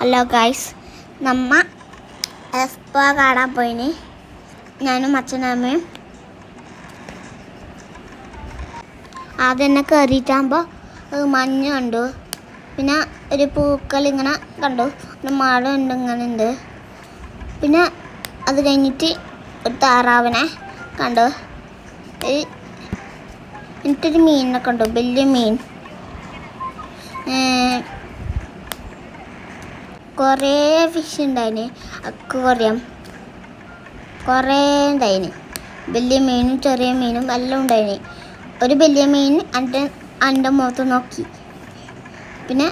Hello guys നമ്മ expo കാണാൻ പോയിന്. ഞാനും അച്ഛനമ്മയും. ആദ്യം തന്നെ കയറിയിട്ടാകുമ്പോൾ മഞ്ഞ കണ്ടു. പിന്നെ ഒരു പൂക്കൾ ഇങ്ങനെ കണ്ടു. പിന്നെ മഴ ഉണ്ട് ഇങ്ങനെ ഉണ്ട്. പിന്നെ അത് കഴിഞ്ഞിട്ട് ഒരു താറാവിനെ കണ്ടു. എന്നിട്ടൊരു മീനിനെ കണ്ടു. വലിയ മീൻ. കുറേ ഫിഷ് ഉണ്ടായിന് അക്വറിയം കുറേ ഉണ്ടായിന് വലിയ മീനും ചെറിയ മീനും എല്ലാം ഉണ്ടായിന്. ഒരു വലിയ മീൻ എന്റെ എന്റെ മുഖത്ത് നോക്കി. പിന്നെ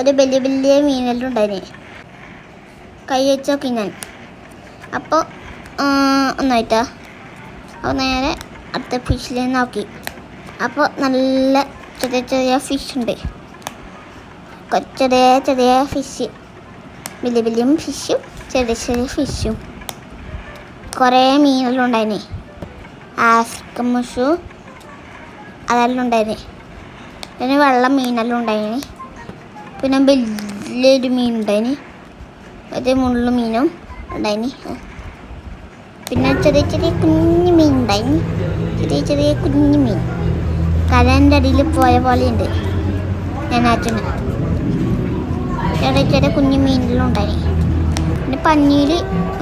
ഒരു വലിയ വലിയ മീനെല്ലാം ഉണ്ടായിന്. കൈ വെച്ച് നോക്കി ഞാൻ. അപ്പോൾ ഒന്നായിട്ടാ. അപ്പോൾ നേരെ അടുത്ത ഫിഷിൽ നോക്കി. അപ്പോൾ നല്ല ചെറിയ ചെറിയ ഫിഷ് ഉണ്ട്. ചെറിയ ചെറിയ ഫിഷ് വലിയ വലിയ ഫിഷും ചെറിയ ചെറിയ ഫിഷും. കുറേ മീനെല്ലാം ഉണ്ടായിന്. ആഫ്രിക്കൻ മുഷു അതെല്ലാം ഉണ്ടായിന്. പിന്നെ വെള്ളം മീനെല്ലാം ഉണ്ടായിന്. പിന്നെ വലിയൊരു മീൻ ഉണ്ടായിന്. മറ്റേ മുള്ളു മീനും ഉണ്ടായിന്. പിന്നെ ചെറിയ ചെറിയ കുഞ്ഞു മീൻ ഉണ്ടായിന്. ചെറിയ ചെറിയ കുഞ്ഞു മീൻ. കരന്റെ അടിയിൽ പോയ പോലെ ഉണ്ട് ഞാനാറ്റിന് ചെറിയ ചെറിയ കുഞ്ഞു മീനെല്ലാം ഉണ്ടായി. പിന്നെ പഞ്ഞിയിൽ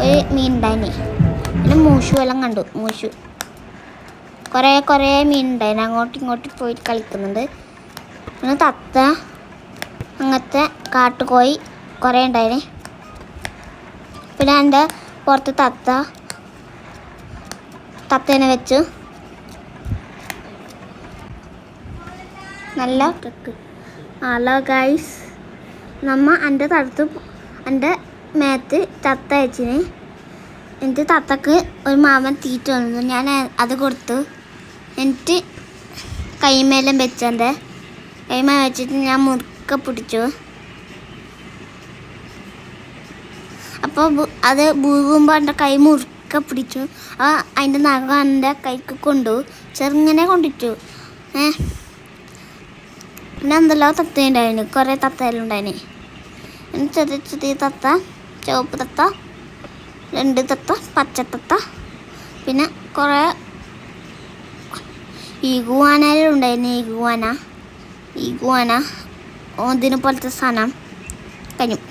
ഒരു മീൻ ഉണ്ടായിനി പിന്നെ മൂഷു എല്ലാം കണ്ടു മൂഷു കുറേ കുറേ മീൻ ഉണ്ടായിന് അങ്ങോട്ടും ഇങ്ങോട്ടും പോയി കളിക്കുന്നുണ്ട്. പിന്നെ തത്ത അങ്ങനത്തെ കാട്ടുകോഴി കുറേ ഉണ്ടായിന്. പിന്നെ എന്റെ പുറത്ത് തത്ത തത്തേനെ വെച്ചു. നല്ല ഹലോ ഗൈസ് നമ്മ എന്റെ തടുത്ത് എന്റെ മേത്ത് തത്ത അയച്ചിന്. എന്നിട്ട് തത്തക്ക് ഒരു മാമൻ തീറ്റ വന്നു ഞാൻ അത് കൊടുത്തു. എന്നിട്ട് കൈമേലും വെച്ചെന്റെ കൈമേൽ വെച്ചിട്ട് ഞാൻ മുറുക്ക പിടിച്ചു. അപ്പോൾ അത് ഭൂകുമ്പോൾ എന്റെ കൈ മുറുക്ക പിടിച്ചു. ആ അതിന്റെ നഖം എന്റെ കൈക്ക് കൊണ്ടു. ചെറുങ്ങനെ കൊണ്ടിട്ടു. ഏ? പിന്നെ എന്തെല്ലാം തത്തയുണ്ടായിന്? കുറേ തത്തയെല്ലാം ഉണ്ടായിന്. ചെറിയ ചെറിയ തത്ത ചുവപ്പ് തത്ത രണ്ട് തത്ത പച്ചത്തത്ത തത്ത പിന്നെ കുറേ ഈഗുവാനയിലും ഉണ്ടായിരുന്നു ഈഗുവാന ഈഗുവാന ഓന്തിനെ പോലത്തെ സാധനം കഴിഞ്ഞു